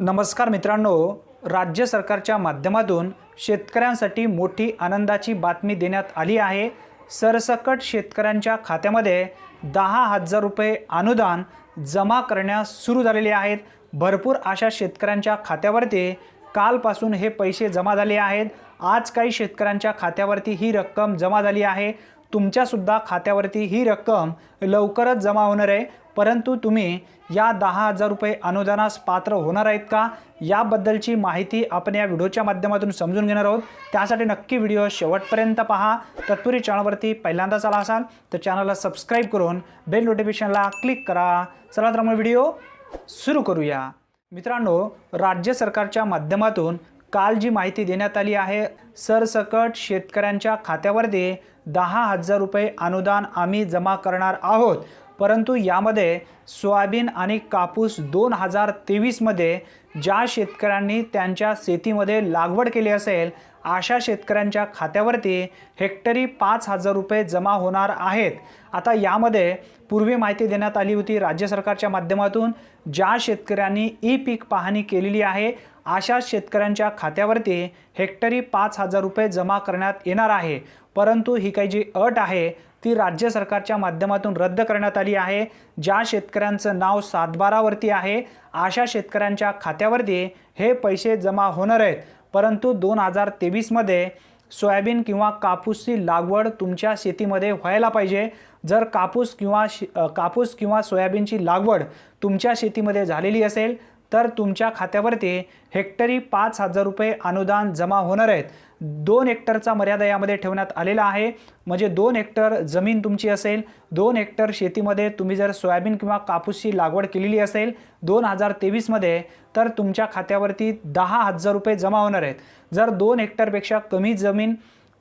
नमस्कार मित्रांनो राज्य सरकारच्या माध्यमातून शेतकऱ्यांसाठी मोठी आनंदाची बातमी देण्यात आली आहे. सरसकट शेतकऱ्यांच्या खात्यामध्ये दहा हजार रुपये अनुदान जमा करण्यास सुरू झालेले आहेत. भरपूर अशा शेतकऱ्यांच्या खात्यावरती कालपासून हे पैसे जमा झाले आहेत. आज काही शेतकऱ्यांच्या खात्यावरती ही रक्कम जमा झाली आहे. तुमच्यासुद्धा खात्यावरती ही रक्कम लवकरच जमा होणार आहे. परंतु तुम्ही या दहा हजार रुपये अनुदानास पात्र होणार आहेत का? याबद्दलची माहिती आपण या व्हिडिओच्या माध्यमातून समजून घेणार आहोत. त्यासाठी नक्की व्हिडिओ शेवटपर्यंत पहा. तत्पुरी चॅनलवरती पहिल्यांदाच आला असाल तर चॅनलला सबस्क्राईब करून बेल नोटिफिकेशनला क्लिक करा. चला तर मग व्हिडिओ सुरू करूया. मित्रांनो राज्य सरकारच्या माध्यमातून काल जी माहिती देण्यात आली आहे सरसकट शेतकऱ्यांच्या खात्यावरती दहा हजार रुपये अनुदान आम्ही जमा करणार आहोत. परंतु यामध्ये सोयाबीन आणि कापूस दोन हजार तेवीसमध्ये ज्या शेतकऱ्यांनी त्यांच्या शेतीमध्ये लागवड केली असेल अशा शेतकऱ्यांच्या खात्यावरती हेक्टरी पाच हजार रुपये जमा होणार आहेत. आता यामध्ये पूर्वी माहिती देण्यात आली होती राज्य सरकारच्या माध्यमातून ज्या शेतकऱ्यांनी ई पीक पाहणी केलेली आहे अशा शेतकऱ्यांच्या खात्यावरती हेक्टरी पाच हजार रुपये जमा करण्यात येणार आहे. परंतु ही काही जी अट आहे ती राज्य सरकारच्या माध्यमातून रद्द करण्यात आली आहे. ज्या शेतकऱ्यांचं नाव सातबारावरती आहे अशा शेतकऱ्यांच्या खात्यावरती हे पैसे जमा होणार आहेत. परंतु दोन हजार तेवीसमध्ये सोयाबीन किंवा कापूसची लागवड तुमच्या शेतीमध्ये व्हायला पाहिजे. जर कापूस किंवा कापूस किंवा सोयाबीनची लागवड तुमच्या शेतीमध्ये झालेली असेल तर तुमच्या खात्यावरती हेक्टरी पाच हजार रुपये अनुदान जमा होणार आहेत. दोन हेक्टरचा मर्यादा यामध्ये ठेवण्यात आलेला आहे. म्हणजे दोन हेक्टर जमीन तुमची असेल दोन हेक्टर शेतीमध्ये तुम्ही जर सोयाबीन किंवा कापूसची लागवड केलेली असेल दोन हजार तेवीसमध्ये तर तुमच्या खात्यावरती दहा हजार रुपये जमा होणार आहेत. जर दोन हेक्टरपेक्षा कमी जमीन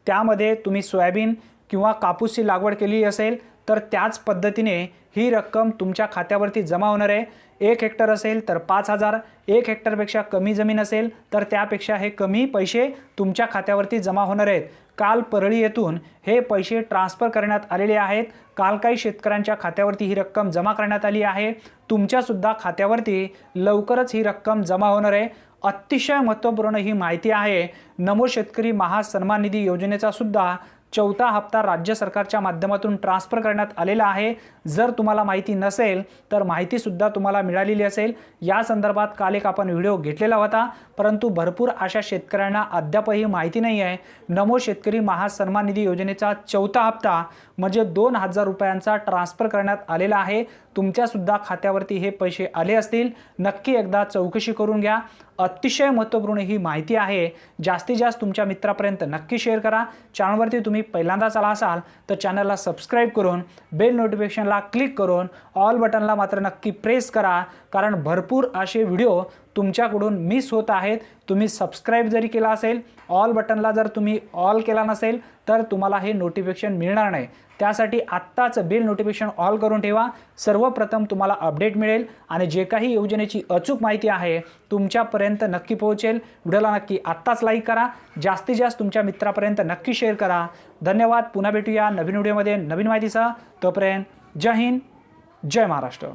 त्यामध्ये तुम्ही सोयाबीन किंवा कापूसची लागवड केली असेल तर त्याच पद्धतीने ही रक्कम तुमच्या खात्यावरती जमा होणार आहे. एक हेक्टर असेल तर पाच हजार एक हेक्टरपेक्षा कमी जमीन असेल तर त्यापेक्षा हे कमी पैसे तुमच्या खात्यावरती जमा होणार आहेत. काल परळी येथून हे पैसे ट्रान्स्फर करण्यात आलेले आहेत. काल काही शेतकऱ्यांच्या खात्यावरती ही रक्कम जमा करण्यात आली आहे. तुमच्यासुद्धा खात्यावरती लवकरच ही रक्कम जमा होणार आहे. अतिशय महत्त्वपूर्ण ही माहिती आहे. नमो शेतकरी महासन्मान निधी योजनेचा सुद्धा चौथा हप्ता राज्य सरकारच्या माध्यमातून ट्रान्स्फर करण्यात आलेला आहे. जर तुम्हाला माहिती नसेल तर माहितीसुद्धा तुम्हाला मिळालेली असेल. या संदर्भात काल एक आपण व्हिडिओ घेतलेला होता परंतु भरपूर अशा शेतकऱ्यांना अद्यापही माहिती नाही आहे. नमो शेतकरी महासन्मान निधी योजनेचा चौथा हप्ता म्हणजे दोन हजार रुपयांचा ट्रान्स्फर करण्यात आलेला आहे. तुमच्यासुद्धा खात्यावरती हे पैसे आले असतील नक्की एकदा चौकशी करून घ्या. अतिशय महत्त्वपूर्ण ही माहिती आहे. जास्तीत जास्त तुमच्या मित्रापर्यंत नक्की शेअर करा. चॅनलवरती तुम्ही पहिल्यांदाच आला असाल तर चॅनलला सबस्क्राईब करून बेल नोटिफिकेशनला क्लिक करून ऑल बटनला मात्र नक्की प्रेस करा. कारण भरपूर असे व्हिडिओ तुमच्याकडून मिस होत आहेत तुम्ही सबस्क्राईब जरी केला असेल ऑल बटनला जर तुम्ही ऑल केला नसेल तर तुम्हाला हे नोटिफिकेशन मिळणार नाही. त्यासाठी आत्ताच बिल नोटिफिकेशन ऑल करून ठेवा. सर्वप्रथम तुम्हाला अपडेट मिळेल आणि जे काही योजनेची अचूक माहिती आहे तुमच्यापर्यंत नक्की पोहोचेल. व्हिडिओला नक्की आत्ताच लाईक करा. जास्तीत जास्त तुमच्या मित्रापर्यंत नक्की शेअर करा. धन्यवाद. पुन्हा भेटूया नवीन व्हिडिओमध्ये नवीन माहितीसह. तोपर्यंत जय हिंद जय महाराष्ट्र.